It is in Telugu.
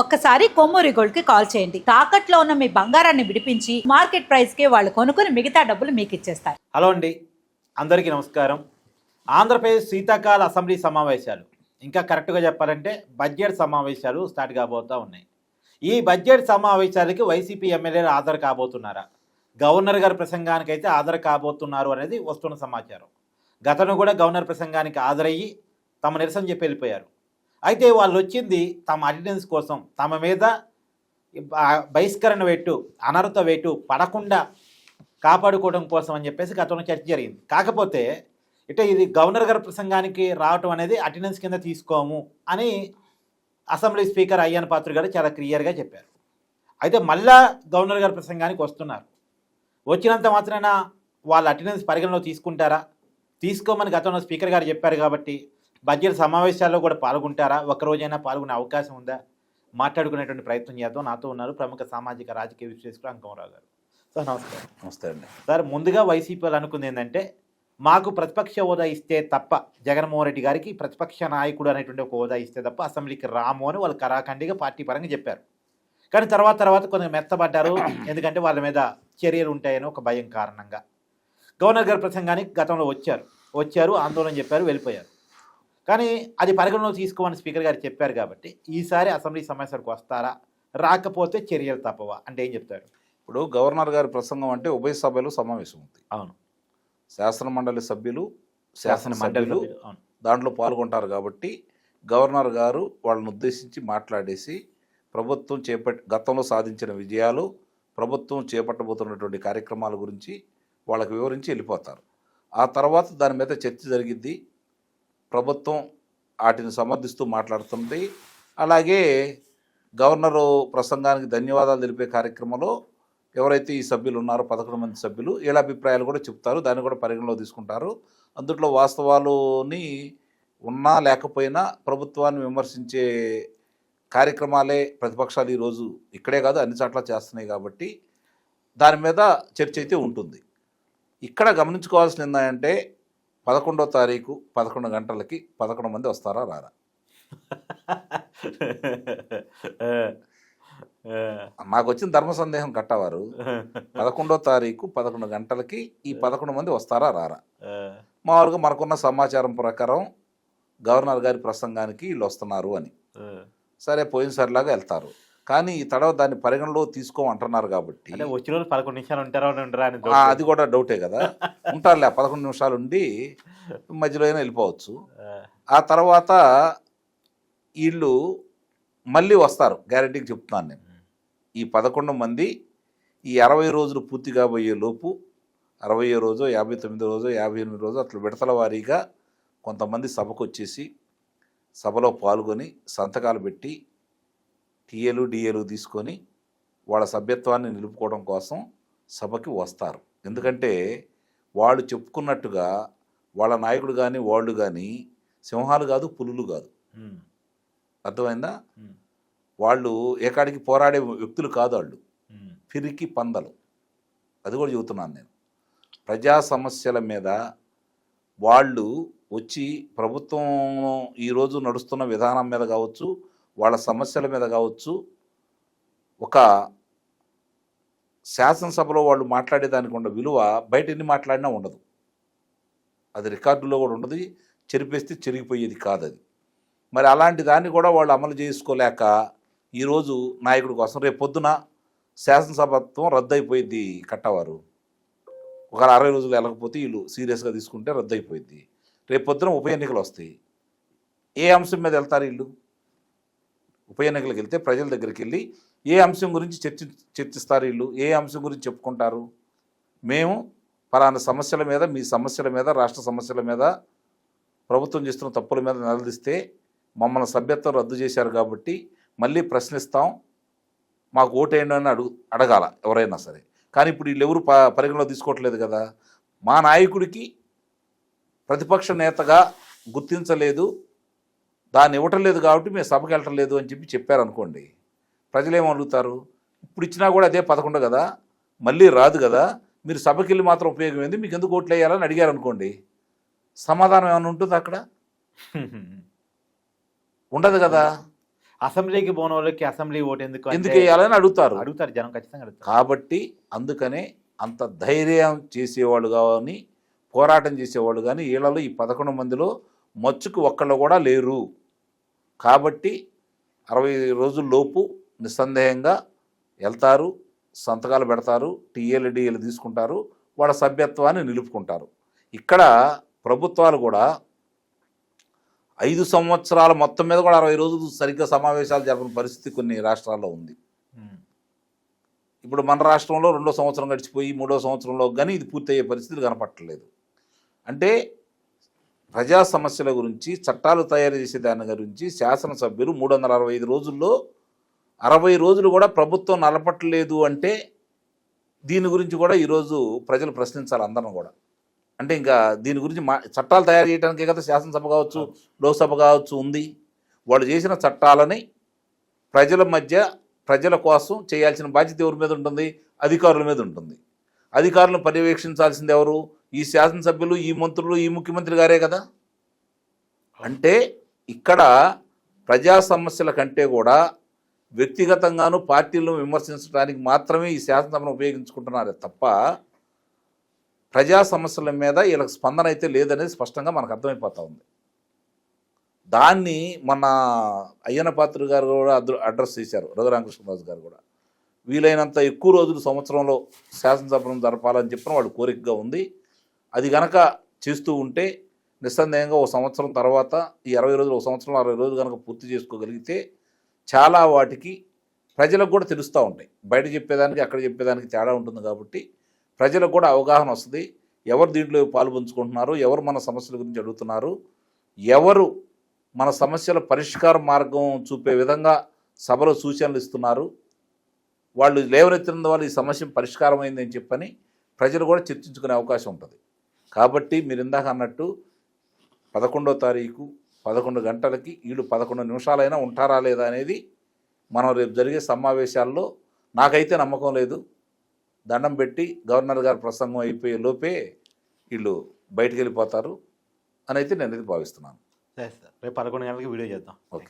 ఒక్కసారి కొమ్మూరి గోల్డ్కి కాల్ చేయండి. తాకట్లో ఉన్న మీ బంగారాన్ని విడిపించి మార్కెట్ ప్రైస్కి వాళ్ళు కొనుక్కుని మిగతా డబ్బులు మీకు ఇచ్చేస్తారు హలో అండి. అందరికీ నమస్కారం. ఆంధ్రప్రదేశ్ శీతాకాల అసెంబ్లీ సమావేశాలు. ఇంకా కరెక్ట్గా చెప్పాలంటే బడ్జెట్ సమావేశాలు స్టార్ట్ కాబోతూ ఉన్నాయి. ఈ బడ్జెట్ సమావేశాలకి వైసీపీ ఎమ్మెల్యేలు హాజరు కాబోతున్నారా? గవర్నర్ గారి ప్రసంగానికి అయితే హాజరు కాబోతున్నారు అనేది వస్తున్న సమాచారం. గతంలో కూడా గవర్నర్ ప్రసంగానికి హాజరయ్యి తమ నిరసన చెప్పి వెళ్ళిపోయారు. అయితే వాళ్ళు వచ్చింది తమ అటెండెన్స్ కోసం. తమ మీద బహిష్కరణ వేటు అనర్హత వెట్టు పడకుండా కాపాడుకోవడం కోసం అని చెప్పేసి గతంలో చర్చ జరిగింది. కాకపోతే ఇటే ఇది గవర్నర్ గారి ప్రసంగానికి రావటం అనేది అటెండెన్స్ కింద తీసుకోము అని అసెంబ్లీ స్పీకర్ అయ్యన్ పాత్ర గారు చాలా క్లియర్గా చెప్పారు. అయితే మళ్ళా గవర్నర్ గారి ప్రసంగానికి వస్తున్నారు. వచ్చినంత మాత్రాన వాళ్ళ అటెండెన్స్ పరిగణలో తీసుకుంటారా? తీసుకోమని గతంలో స్పీకర్ గారు చెప్పారు కాబట్టి బడ్జెట్ సమావేశాల్లో కూడా పాల్గొంటారా? ఒక్కరోజైనా పాల్గొనే అవకాశం ఉందా? మాట్లాడుకునేటువంటి ప్రయత్నం చేద్దాం. నాతో ఉన్నారు ప్రముఖ సామాజిక రాజకీయ విశ్లేషకులు అంకమరావు గారు. సార్ నమస్కారం. నమస్తే అండి. సార్ ముందుగా వైసీపీ వాళ్ళు అనుకుంది ఏంటంటే మాకు ప్రతిపక్ష హోదా ఇస్తే తప్ప జగన్మోహన్ రెడ్డి గారికి ప్రతిపక్ష నాయకుడు అనేటువంటి ఒక హోదా ఇస్తే తప్ప అసెంబ్లీకి రాము అని వాళ్ళు కరాఖండిగా పార్టీ పరంగా చెప్పారు. కానీ తర్వాత తర్వాత కొంచెం మెత్తబడ్డారు. ఎందుకంటే వాళ్ళ మీద చర్యలు ఉంటాయని ఒక భయం కారణంగా. గవర్నర్ గారి ప్రసంగానికి గతంలో వచ్చారు. వచ్చారు ఆందోళన చెప్పారు వెళ్ళిపోయారు. కానీ అది పరిగణలో తీసుకోమని స్పీకర్ గారు చెప్పారు కాబట్టి ఈసారి అసెంబ్లీ సమావేశాలకు వస్తారా? రాకపోతే చర్యలు తప్పవా? అంటే ఏం చెప్తారు? ఇప్పుడు గవర్నర్ గారి ప్రసంగం అంటే ఉభయ సభలు సమావేశం ఉంది అవును. శాసన మండలి సభ్యులు శాసన మండలి దాంట్లో పాల్గొంటారు కాబట్టి గవర్నర్ గారు వాళ్ళని ఉద్దేశించి మాట్లాడేసి ప్రభుత్వం చేపట్ గతంలో సాధించిన విజయాలు ప్రభుత్వం చేపట్టబోతున్నటువంటి కార్యక్రమాల గురించి వాళ్ళకి వివరించి వెళ్ళిపోతారు. ఆ తర్వాత దాని మీద చర్చ జరిగిద్ది. ప్రభుత్వం వాటిని సమర్థిస్తూ మాట్లాడుతుంది. అలాగే గవర్నరు ప్రసంగానికి ధన్యవాదాలు తెలిపే కార్యక్రమంలో ఎవరైతే ఈ సభ్యులు ఉన్నారో పదకొండు మంది సభ్యులు వీళ్ళ అభిప్రాయాలు కూడా చెప్తారు. దాన్ని కూడా పరిగణలో తీసుకుంటారు. అందుట్లో వాస్తవాలుని ఉన్నా లేకపోయినా ప్రభుత్వాన్ని విమర్శించే కార్యక్రమాలే ప్రతిపక్షాలు ఈరోజు ఇక్కడే కాదు అన్ని చోట్ల చేస్తున్నాయి కాబట్టి దాని మీద చర్చ అయితే ఉంటుంది. ఇక్కడ గమనించుకోవాల్సింది ఏంటంటే పదకొండో తారీఖు పదకొండు గంటలకి పదకొండు మంది వస్తారా రారా? నాకు వచ్చిన ధర్మ సందేహం కట్టవారు. పదకొండో తారీఖు పదకొండు గంటలకి ఈ పదకొండు మంది వస్తారా రారా? మామూలుగా మనకున్న సమాచారం ప్రకారం గవర్నర్ గారి ప్రసంగానికి వీళ్ళు వస్తున్నారు అని. సరే పోయినసారిలాగా వెళ్తారు. కానీ ఈ తడవ దాన్ని పరిగణలో తీసుకోమంటున్నారు కాబట్టి వచ్చిన రోజు పదకొండు నిమిషాలు ఉంటారా ఉండరా అని అది కూడా డౌటే కదా. ఉంటారులే పదకొండు నిమిషాలు ఉండి మధ్యలో అయినా వెళ్ళిపోవచ్చు. ఆ. తర్వాత వీళ్ళు మళ్ళీ వస్తారు గ్యారంటీకి చెప్తున్నాను నేను. ఈ పదకొండు మంది ఈ అరవై రోజులు పూర్తి కాబోయే లోపు అరవై రోజు యాభై తొమ్మిది రోజు యాభై ఎనిమిది రోజు అట్లా విడతల వారీగా కొంతమంది సభకు వచ్చేసి సభలో పాల్గొని సంతకాలు పెట్టి టీఏలు డిఏలు తీసుకొని వాళ్ళ సభ్యత్వాన్ని నిలుపుకోవడం కోసం సభకి వస్తారు. ఎందుకంటే వాళ్ళు చెప్పుకున్నట్టుగా వాళ్ళ నాయకుడు కానీ వాళ్ళు కానీ సింహాలు కాదు పులులు కాదు. అర్థమైందా? వాళ్ళు ఏకాడికి పోరాడే వ్యక్తులు కాదు వాళ్ళు. పిరికి పందలు. అది కూడా చెబుతున్నాను నేను. ప్రజా సమస్యల మీద వాళ్ళు వచ్చి ప్రభుత్వం ఈరోజు నడుస్తున్న విధానం మీద కావచ్చు వాళ్ళ సమస్యల మీద కావచ్చు ఒక శాసనసభలో వాళ్ళు మాట్లాడేదానికి ఉన్న విలువ బయట ఎన్ని మాట్లాడినా ఉండదు. అది రికార్డులో కూడా ఉండదు. చెరిపేస్తే చెరిగిపోయేది కాదు అది. మరి అలాంటి దాన్ని కూడా వాళ్ళు అమలు చేసుకోలేక ఈరోజు నాయకుడి కోసం రేపు పొద్దున శాసనసభత్వం రద్దయిపోయింది కట్టవారు. ఒక అరవై రోజులు వెళ్ళకపోతే వీళ్ళు సీరియస్గా తీసుకుంటే రద్దయిపోయింది రేపు పొద్దున ఉప ఎన్నికలు వస్తాయి. ఏ అంశం మీద వెళ్తారు వీళ్ళు? ఉప ఎన్నికలకు వెళ్తే ప్రజల దగ్గరికి వెళ్ళి ఏ అంశం గురించి చర్చి చర్చిస్తారు వీళ్ళు? ఏ అంశం గురించి చెప్పుకుంటారు? మేము పలానా సమస్యల మీద మీ సమస్యల మీద రాష్ట్ర సమస్యల మీద ప్రభుత్వం చేస్తున్న తప్పుల మీద నిలదీస్తే మమ్మల్ని సభ్యత్వం రద్దు చేశారు కాబట్టి మళ్ళీ ప్రశ్నిస్తాం. మాకు ఓటేయండి అని అడుగు అడగాల ఎవరైనా సరే. కానీ ఇప్పుడు వీళ్ళు ఎవరు ప పరిగణలో తీసుకోవట్లేదు కదా. మా నాయకుడికి ప్రతిపక్ష నేతగా గుర్తించలేదు. దాన్ని ఇవ్వటం లేదు కాబట్టి మేము సభకి వెళ్ళటం లేదు అని చెప్పి చెప్పారనుకోండి ప్రజలు ఏమడుగుతారు ఇప్పుడు ఇచ్చినా కూడా అదే పదకొండు కదా మళ్ళీ రాదు కదా మీరు సభకి వెళ్ళి మాత్రం ఉపయోగం ఏంది? మీకు ఎందుకు ఓట్లు వేయాలని అడిగారు అనుకోండి సమాధానం ఏమైనా ఉంటుంది అక్కడ? ఉండదు కదా. అసెంబ్లీకి పోని వాళ్ళకి అసెంబ్లీ ఓటు ఎందుకు ఎందుకు వేయాలని అడుగుతారు. అడుగుతారు జనం ఖచ్చితంగా అడుగుతారు. కాబట్టి అందుకనే అంత ధైర్యం చేసేవాళ్ళు కానీ పోరాటం చేసేవాళ్ళు కానీ వీళ్ళలో ఈ పదకొండు మందిలో మచ్చుకు ఒక్కళ్ళు కూడా లేరు. కాబట్టి అరవై రోజుల లోపు నిస్సందేహంగా వెళ్తారు సంతకాలు పెడతారు టీఏలు డిఏలు తీసుకుంటారు వాళ్ళ సభ్యత్వాన్ని నిలుపుకుంటారు. ఇక్కడ ప్రభుత్వాలు కూడా ఐదు సంవత్సరాల మొత్తం మీద కూడా అరవై రోజులు సరిగ్గా సమావేశాలు జరపని పరిస్థితి కొన్ని రాష్ట్రాల్లో ఉంది. ఇప్పుడు మన రాష్ట్రంలో రెండో సంవత్సరం గడిచిపోయి మూడో సంవత్సరంలో కానీ ఇది పూర్తయ్యే పరిస్థితులు కనపట్టలేదు. అంటే ప్రజా సమస్యల గురించి చట్టాలు తయారు చేసే దాని గురించి శాసనసభ్యులు మూడు వందల అరవై ఐదు రోజుల్లో అరవై రోజులు కూడా ప్రభుత్వం నలపట్లేదు అంటే దీని గురించి కూడా ఈరోజు ప్రజలు ప్రశ్నించాలి అందరం కూడా. అంటే ఇంకా దీని గురించి మా చట్టాలు తయారు చేయడానికే కదా శాసనసభ కావచ్చు లోక్సభ కావచ్చు ఉంది. వాళ్ళు చేసిన చట్టాలని ప్రజల మధ్య ప్రజల కోసం చేయాల్సిన బాధ్యత ఎవరి మీద ఉంటుంది? అధికారుల మీద ఉంటుంది. అధికారులను పర్యవేక్షించాల్సింది ఎవరు? ఈ శాసనసభ్యులు ఈ మంత్రులు ఈ ముఖ్యమంత్రి గారే కదా? అంటే ఇక్కడ ప్రజా సమస్యల కంటే కూడా వ్యక్తిగతంగాను పార్టీలను విమర్శించడానికి మాత్రమే ఈ శాసనసభను ఉపయోగించుకుంటున్నారే తప్ప ప్రజా సమస్యల మీద వీళ్ళకి స్పందన అయితే లేదనేది స్పష్టంగా మనకు అర్థమైపోతూ ఉంది. దాన్ని మన అయ్యన పాత్ర గారు కూడా అడ్రస్ చేశారు రఘురామకృష్ణరాజు గారు కూడా. వీలైనంత ఎక్కువ రోజులు సంవత్సరంలో శాసనసభను జరపాలని చెప్పిన వాళ్ళు కోరికగా ఉంది. అది గనక చేస్తూ ఉంటే నిస్సందేహంగా ఒక సంవత్సరం తర్వాత ఈ అరవై రోజులు ఒక సంవత్సరం అరవై రోజులు కనుక పూర్తి చేసుకోగలిగితే చాలా వాటికి ప్రజలకు కూడా తెలుస్తూ ఉంటాయి. బయట చెప్పేదానికి అక్కడ చెప్పేదానికి తేడా ఉంటుంది కాబట్టి ప్రజలకు కూడా అవగాహన వస్తుంది. ఎవరు దీంట్లో పాలు పంచుకుంటున్నారు? ఎవరు మన సమస్యల గురించి అడుగుతున్నారు? ఎవరు మన సమస్యల పరిష్కార మార్గం చూపే విధంగా సభలో సూచనలు ఇస్తున్నారు? వాళ్ళు లేవనెత్తిన వాళ్ళు ఈ సమస్య పరిష్కారమైందని చెప్పని ప్రజలు కూడా చర్చించుకునే అవకాశం ఉంటుంది. కాబట్టి మీరు ఇందాక అన్నట్టు పదకొండో తారీఖు పదకొండు గంటలకి వీళ్ళు పదకొండు నిమిషాలైనా ఉంటారా లేదా అనేది మనం రేపు జరిగే సమావేశాల్లో నాకైతే నమ్మకం లేదు. దండం పెట్టి గవర్నర్ గారి ప్రసంగం అయిపోయే లోపే వీళ్ళు బయటికి వెళ్ళిపోతారు అని అయితే నేను ఇది భావిస్తున్నాను. సరే సార్ రేపు పదకొండు గంటలకి వీడియో చేద్దాం. ఓకే.